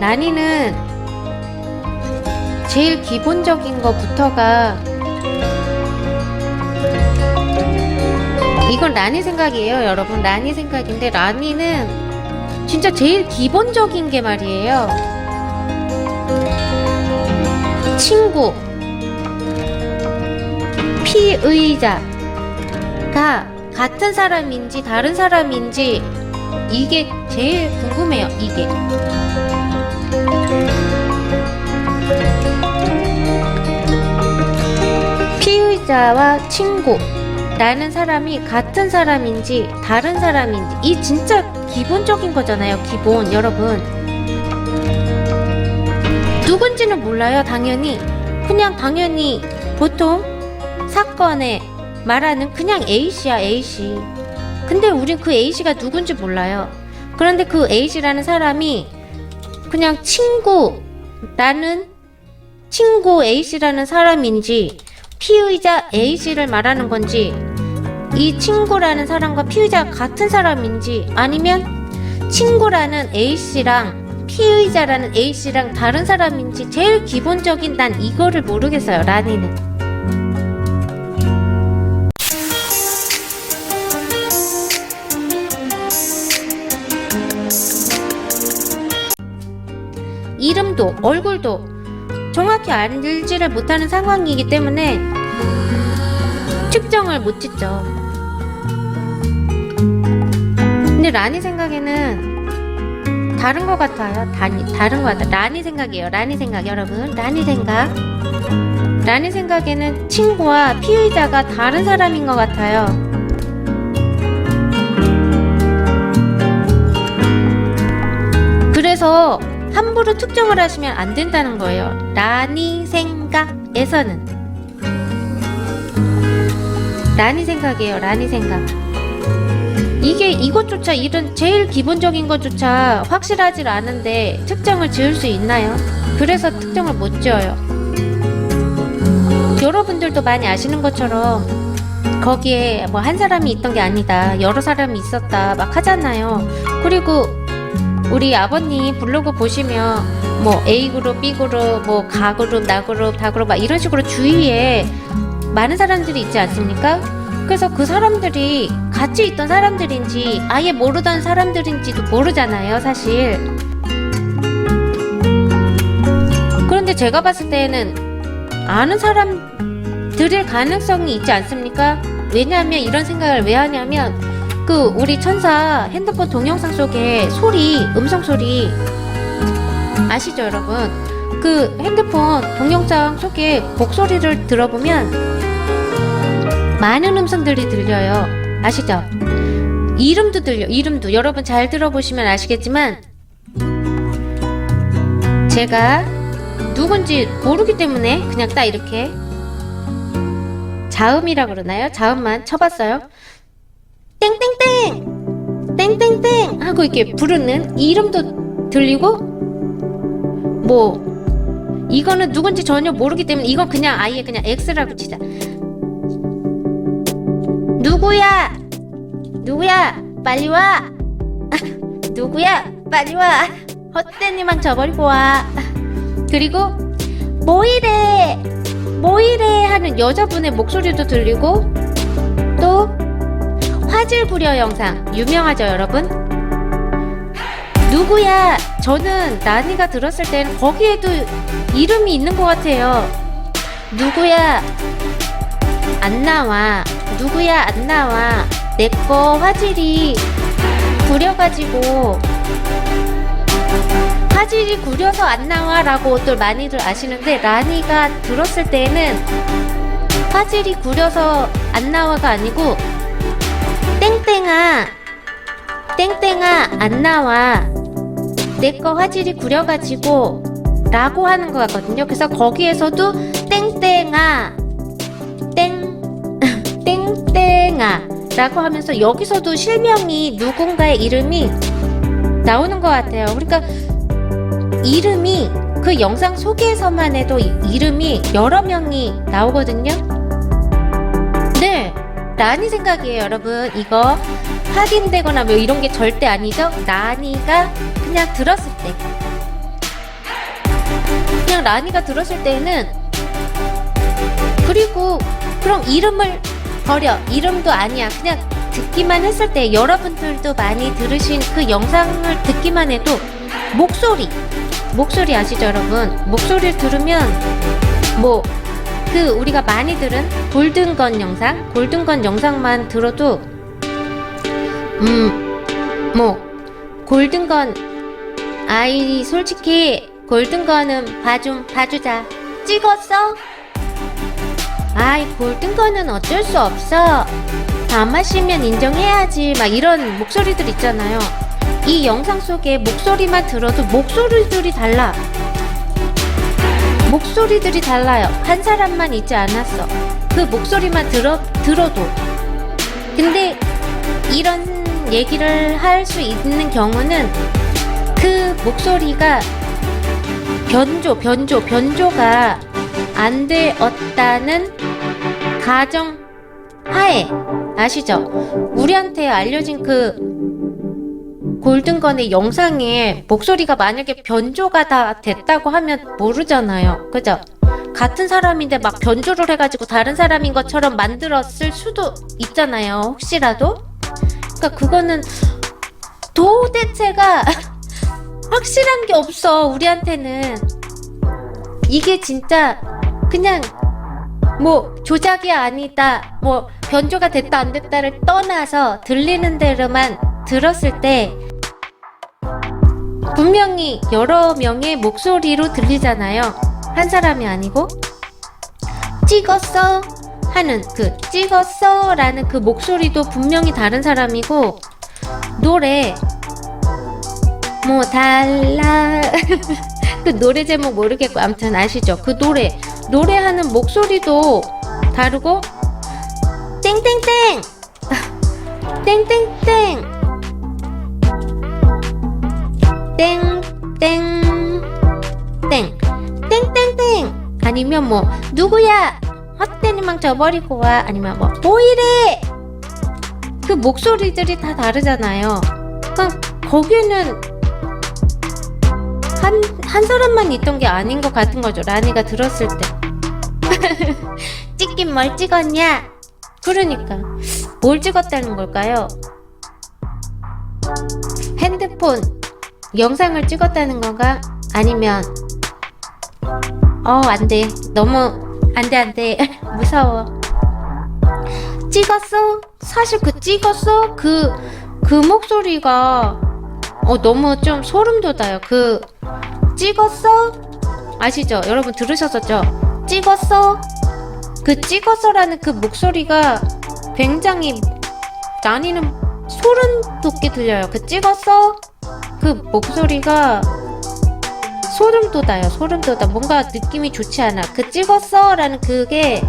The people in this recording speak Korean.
라니는 제일 기본적인 것부터가 이건 라니 생각이에요, 여러분. 라니 생각인데 라니는 진짜 제일 기본적인 게 말이에요. 친구, 피의자가 같은 사람인지 다른 사람인지 이게 제일 궁금해요. 이게. 피의자와 친구라는 사람이 같은 사람인지 다른 사람인지 이 진짜 기본적인 거잖아요. 기본 여러분. 누군지는 몰라요. 당연히 그냥 당연히 보통 사건에 말하는 그냥 A씨야 A씨. 근데 우린 그 A씨가 누군지 몰라요. 그런데 그 A씨라는 사람이 그냥 친구 라는 친구 A씨라는 사람인지 피의자 A씨를 말하는 건지 이 친구라는 사람과 피의자가 같은 사람인지 아니면 친구라는 A씨랑 피의자라는 A씨랑 다른 사람인지 제일 기본적인 난 이거를 모르겠어요 라니는 이름도 얼굴도 정확히 알지를 못하는 상황이기 때문에 측정을 못 짓죠. 근데 라니 생각에는 다른 것 같아요. 다니, 다른 것 같아요. 라니 생각이에요. 라니 생각 여러분. 라니 생각. 라니 생각에는 친구와 피의자가 다른 사람인 것 같아요. 그래서 함부로 특정을 하시면 안 된다는 거예요. 라니 생각에서는. 라니 생각이에요. 라니 생각. 이게 이것조차 이런 제일 기본적인 것조차 확실하지 않은데 특정을 지을 수 있나요? 그래서 특정을 못 지어요. 여러분들도 많이 아시는 것처럼 거기에 뭐 한 사람이 있던 게 아니다. 여러 사람이 있었다. 막 하잖아요. 그리고 우리 아버님 블로그 보시면 뭐 A 그룹, B 그룹, 뭐 가 그룹, 나 그룹, 다 그룹 막 이런 식으로 주위에 많은 사람들이 있지 않습니까? 그래서 그 사람들이 같이 있던 사람들인지 아예 모르던 사람들인지도 모르잖아요, 사실. 그런데 제가 봤을 때는 아는 사람들일 가능성이 있지 않습니까? 왜냐하면 이런 생각을 왜 하냐면 그 우리 천사 핸드폰 동영상 속에 소리 음성 소리 아시죠 여러분? 그 핸드폰 동영상 속에 목소리를 들어보면 많은 음성들이 들려요. 아시죠? 이름도 들려 이름도. 여러분 잘 들어보시면 아시겠지만 제가 누군지 모르기 때문에 그냥 딱 이렇게 자음이라 그러나요? 자음만 쳐봤어요 땡땡땡! 땡땡땡! 하고 이렇게 부르는 이름도 들리고 뭐 이거는 누군지 전혀 모르기 때문에 이건 그냥 아예 그냥 X라고 치자. 누구야? 누구야? 빨리 와! 누구야? 빨리 와! 헛된 이만 저버리고 와! 그리고 뭐이래? 뭐이래? 하는 여자분의 목소리도 들리고 또 화질 부려 영상 유명하죠 여러분? 누구야? 저는 나니가 들었을 때는 거기에도 이름이 있는 것 같아요. 누구야? 안 나와. 누구야? 안 나와. 내 거 화질이 구려가지고 화질이 구려서 안 나와 라고들 많이들 아시는데 라니가 들었을 때는 화질이 구려서 안 나와가 아니고 땡땡아. 땡땡아 안 나와. 내 거 화질이 구려가지고 라고 하는 것 같거든요. 그래서 거기에서도 땡땡아. 땡 땡땡아 라고 하면서 여기서도 실명이 누군가의 이름이 나오는 것 같아요. 그러니까 이름이 그 영상 소개에서만 해도 이- 이름이 여러 명이 나오거든요 네 라니 생각이에요, 여러분. 이거 확인되거나 뭐 이런 게 절대 아니죠? 라니가 그냥 들었을 때. 그냥 라니가 들었을 때는 그리고 그럼 이름을 버려 이름도 아니야 그냥 듣기만 했을 때 여러분들도 많이 들으신 그 영상을 듣기만 해도 목소리 목소리 아시죠 여러분 목소리를 들으면 뭐 그 우리가 많이 들은 골든건 영상 골든건 영상만 들어도 음 뭐 골든건 아이 솔직히 골든건은 봐좀 봐주자. 찍었어? 아이 골든건은 어쩔 수 없어. 다 마시면 인정해야지. 막 이런 목소리들 있잖아요. 이 영상 속에 목소리만 들어도 목소리들이 달라 목소리들이 달라요. 한 사람만 있지 않았어. 그 목소리만 들어, 들어도. 근데 이런 얘기를 할 수 있는 경우는 그 목소리가 변조, 변조, 변조가 안 되었다는 가정 하에 아시죠? 우리한테 알려진 그 골든건의 영상에 목소리가 만약에 변조가 다 됐다고 하면 모르잖아요. 그죠? 같은 사람인데 막 변조를 해가지고 다른 사람인 것처럼 만들었을 수도 있잖아요. 혹시라도. 그러니까 그거는 도대체가 확실한 게 없어. 우리한테는. 이게 진짜 그냥 뭐 조작이 아니다, 뭐 변조가 됐다 안 됐다를 떠나서 들리는 대로만 들었을 때 분명히 여러 명의 목소리로 들리잖아요. 한 사람이 아니고? 찍었어. 하는 그 찍었어 라는 그 목소리도 분명히 다른 사람이고 노래 뭐 달라. 그 노래 제목 모르겠고 아무튼 아시죠? 그 노래 노래하는 목소리도 다르고 땡땡땡! 땡땡땡 땡 땡 땡. 땡 땡 땡. 아니면 뭐 누구야? 헛되니망 져버리고 와. 아니면 뭐 보이래? 그 목소리들이 다 다르잖아요. 그러니까 거기는 한, 한 사람만 있던 게 아닌 것 같은 거죠. 라니가 들었을 때. 찍긴 뭘 찍었냐? 그러니까. 뭘 찍었다는 걸까요? 핸드폰 영상을 찍었다는 건가? 아니면 어 안돼 너무 안돼 안돼 무서워 찍었어? 사실 그 찍었어? 그 그 목소리가 어 너무 좀 소름 돋아요 그 찍었어? 아시죠? 여러분 들으셨었죠? 찍었어? 그 찍었어라는 그 목소리가 굉장히 나니는 소름 돋게 들려요 그 찍었어? 그 목소리가 소름 돋아요. 소름 돋아. 뭔가 느낌이 좋지 않아. 그 찍었어? 라는 그게